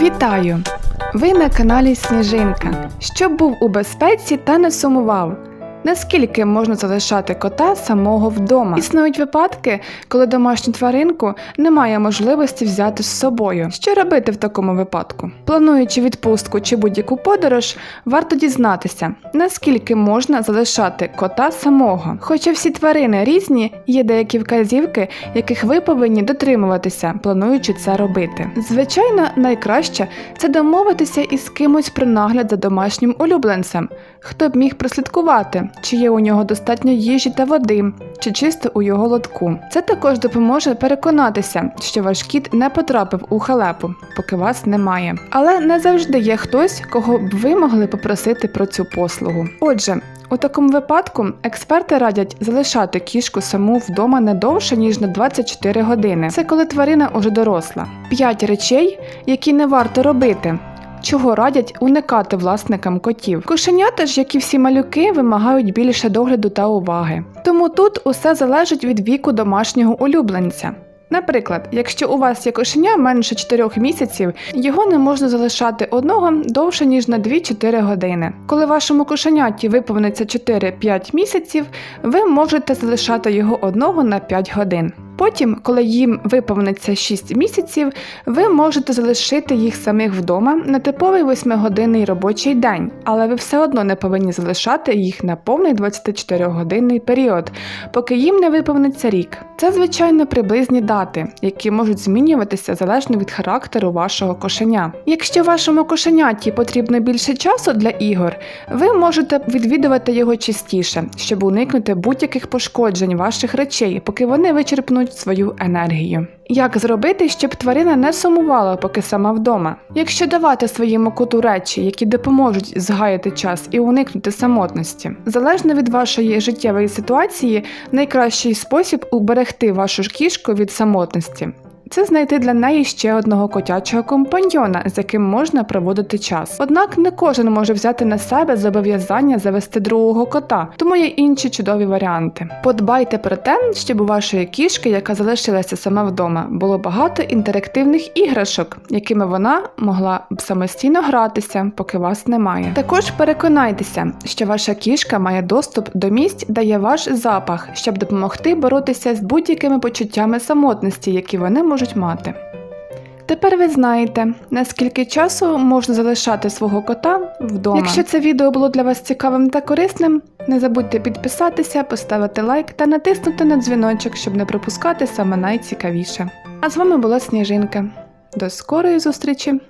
Вітаю! Ви на каналі Сніжинка. Щоб був у безпеці та не сумував. Наскільки можна залишати кота самого вдома? Існують випадки, коли домашню тваринку немає можливості взяти з собою. Що робити в такому випадку? Плануючи відпустку чи будь-яку подорож, варто дізнатися, наскільки можна залишати кота самого. Хоча всі тварини різні, є деякі вказівки, яких ви повинні дотримуватися, плануючи це робити. Звичайно, найкраще це домовитися із кимось про нагляд за домашнім улюбленцем, хто б міг прослідкувати, чи є у нього достатньо їжі та води, чи чисто у його лотку. Це також допоможе переконатися, що ваш кіт не потрапив у халепу, поки вас немає. Але не завжди є хтось, кого б ви могли попросити про цю послугу. Отже, у такому випадку експерти радять залишати кішку саму вдома не довше, ніж на 24 години. Це коли тварина уже доросла. П'ять речей, які не варто робити. Чого радять уникати власникам котів. Кошенята ж, як і всі малюки, вимагають більше догляду та уваги. Тому тут усе залежить від віку домашнього улюбленця. Наприклад, якщо у вас є кошеня менше 4 місяців, його не можна залишати одного довше ніж на 2-4 години. Коли вашому кошеняті виповниться 4-5 місяців, ви можете залишати його одного на 5 годин. Потім, коли їм виповниться 6 місяців, ви можете залишити їх самих вдома на типовий 8-годинний робочий день, але ви все одно не повинні залишати їх на повний 24-годинний період, поки їм не виповниться рік. Це, звичайно, приблизні дати, які можуть змінюватися залежно від характеру вашого кошеня. Якщо вашому кошеняті потрібно більше часу для ігор, ви можете відвідувати його частіше, щоб уникнути будь-яких пошкоджень ваших речей, поки вони вичерпнуть свою енергію. Як зробити, щоб тварина не сумувала, поки сама вдома? Якщо давати своєму коту речі, які допоможуть згаяти час і уникнути самотності, залежно від вашої життєвої ситуації, найкращий спосіб уберегти вашу кішку від самотності. Це знайти для неї ще одного котячого компаньйона, з яким можна проводити час. Однак не кожен може взяти на себе зобов'язання завести другого кота, тому є інші чудові варіанти. Подбайте про те, щоб у вашої кішки, яка залишилася сама вдома, було багато інтерактивних іграшок, якими вона могла б самостійно гратися, поки вас немає. Також переконайтеся, що ваша кішка має доступ до місць, де є ваш запах, щоб допомогти боротися з будь-якими почуттями самотності, які вони можуть мати. Тепер ви знаєте, наскільки часу можна залишати свого кота вдома. Якщо це відео було для вас цікавим та корисним, не забудьте підписатися, поставити лайк та натиснути на дзвіночок, щоб не пропускати саме найцікавіше. А з вами була Сніжинка. До скорої зустрічі!